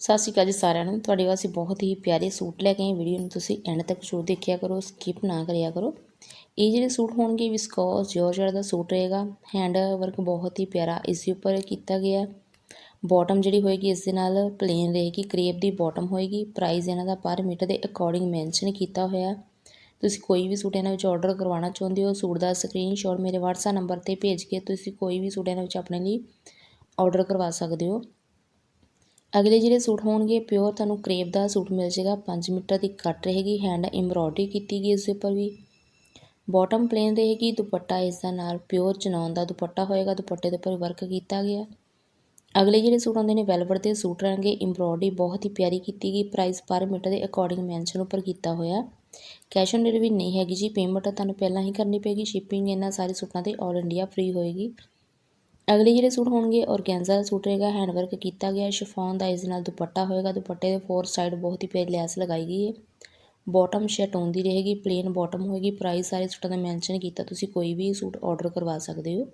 ਸਤਿ ਸ਼੍ਰੀ ਅਕਾਲ ਜੀ ਸਾਰਿਆਂ ਨੂੰ। ਤੁਹਾਡੇ ਵਾਸਤੇ ਬਹੁਤ ਹੀ ਪਿਆਰੇ ਸੂਟ ਲੈ ਕੇ ਆਏ ਵੀਡੀਓ ਨੂੰ ਤੁਸੀਂ ਐਂਡ ਤੱਕ ਜ਼ਰੂਰ ਦੇਖਿਆ ਕਰੋ ਸਕਿਪ ਨਾ ਕਰਿਆ ਕਰੋ। ਇਹ ਜਿਹੜੇ ਸੂਟ ਹੋਣਗੇ ਵਿਸਕੋਸ ਜਾਰਜਟ ਦਾ ਸੂਟ ਰਹੇਗਾ। ਹੈਂਡ ਵਰਕ ਬਹੁਤ ਹੀ ਪਿਆਰਾ ਇਸ ਦੇ ਉੱਪਰ ਕੀਤਾ ਗਿਆ ਬਾਟਮ ਜਿਹੜੀ ਹੋਏਗੀ, ਇਸ ਦੇ ਨਾਲ ਪਲੇਨ ਰਹੇਗੀ ਕਰੇਪ ਦੀ ਬਾਟਮ ਹੋਏਗੀ। ਪ੍ਰਾਈਸ ਇਹਨਾਂ ਦਾ ਪਰ ਮੀਟਰ ਦੇ ਅਕੋਰਡਿੰਗ ਮੈਂਸ਼ਨ ਕੀਤਾ ਹੋਇਆ ਤੁਸੀਂ ਕੋਈ ਵੀ ਸੂਟ ਇਹਨਾਂ ਵਿੱਚ ਆਰਡਰ ਕਰਵਾਉਣਾ ਚਾਹੁੰਦੇ ਹੋ, ਸੂਟ ਦਾ ਸਕਰੀਨਸ਼ਾਟ ਮੇਰੇ WhatsApp ਨੰਬਰ ਤੇ ਭੇਜ ਕੇ ਤੁਸੀਂ ਕੋਈ ਵੀ ਸੂਟ ਇਹਨਾਂ ਵਿੱਚ ਆਪਣੇ ਲਈ ਆਰਡਰ ਕਰਵਾ ਸਕਦੇ ਹੋ। ਅਗਲੇ ਜਿਹੜੇ ਸੂਟ ਹੋਣਗੇ ਪਿਓਰ ਤੁਹਾਨੂੰ ਕਰੇਪ ਦਾ ਸੂਟ ਮਿਲ ਜਾਏਗਾ। 5 ਮੀਟਰ ਦੀ ਕੱਟ ਰਹੇਗੀ ਹੈਂਡ ਐਮਬ੍ਰੋਇਡਰੀ ਕੀਤੀ ਗਈ ਇਸ ਦੇ ਉੱਪਰ ਵੀ। ਬਾਟਮ ਪਲੇਨ ਰਹੇਗੀ, ਦੁਪੱਟਾ ਇਸ ਦਾ ਨਾਲ ਪਿਓਰ ਚਨੌਨ ਦਾ ਦੁਪੱਟਾ ਹੋਏਗਾ, ਦੁਪੱਟੇ ਦੇ ਉੱਪਰ ਵਰਕ ਕੀਤਾ ਗਿਆ। ਅਗਲੇ ਜਿਹੜੇ ਸੂਟ ਆਉਂਦੇ ਨੇ ਵੈਲਵਟ ਦੇ ਸੂਟ ਰਹਿਣਗੇ ਐਮਬ੍ਰੋਇਡਰੀ ਬਹੁਤ ਹੀ ਪਿਆਰੀ ਕੀਤੀ ਗਈ ਪ੍ਰਾਈਸ ਪਰ ਮੀਟਰ ਦੇ ਅਕੋਰਡਿੰਗ ਮੈਂਸ਼ਨ ਉੱਪਰ ਕੀਤਾ ਹੋਇਆ। ਕੈਸ਼ ਔਨ ਡਿਲੀਵਰੀ ਨਹੀਂ ਹੈਗੀ ਜੀ ਪੇਮੈਂਟ ਤੁਹਾਨੂੰ ਪਹਿਲਾਂ ਹੀ ਕਰਨੀ ਪਏਗੀ ਸ਼ਿਪਿੰਗ ਇਹਨਾਂ ਸਾਰੇ ਸੂਟਾਂ ਤੇ ਆਲ ਇੰਡੀਆ ਫ੍ਰੀ ਹੋਏਗੀ। ਅਗਲੇ ਜਿਹੜੇ ਸੂਟ ਹੋਣਗੇ, ਔਰਗੈਂਜ਼ਾ ਦਾ ਸੂਟ ਰਹੇਗਾ ਹੈਂਡ ਵਰਕ ਕੀਤਾ ਗਿਆ, ਸ਼ਿਫੋਨ ਦਾ ਇਸ ਦੇ ਨਾਲ ਦੁਪੱਟਾ ਹੋਏਗਾ, ਦੁਪੱਟੇ ਦੇ ਫੋਰ ਸਾਈਡ ਬਹੁਤ ਹੀ ਪਿਆਰੀ ਲੈਸ ਲਗਾਈ ਗਈ ਹੈ। ਬਾਟਮ ਸ਼ੈਟੋਨ ਦੀ ਰਹੇਗੀ ਪਲੇਨ ਬਾਟਮ ਹੋਏਗੀ ਪ੍ਰਾਈਸ ਸਾਰੇ ਸੂਟਾਂ ਦਾ ਮੈਂਸ਼ਨ ਕੀਤਾ, ਤੁਸੀਂ ਕੋਈ ਵੀ ਸੂਟ ਆਰਡਰ ਕਰਵਾ ਸਕਦੇ ਹੋ।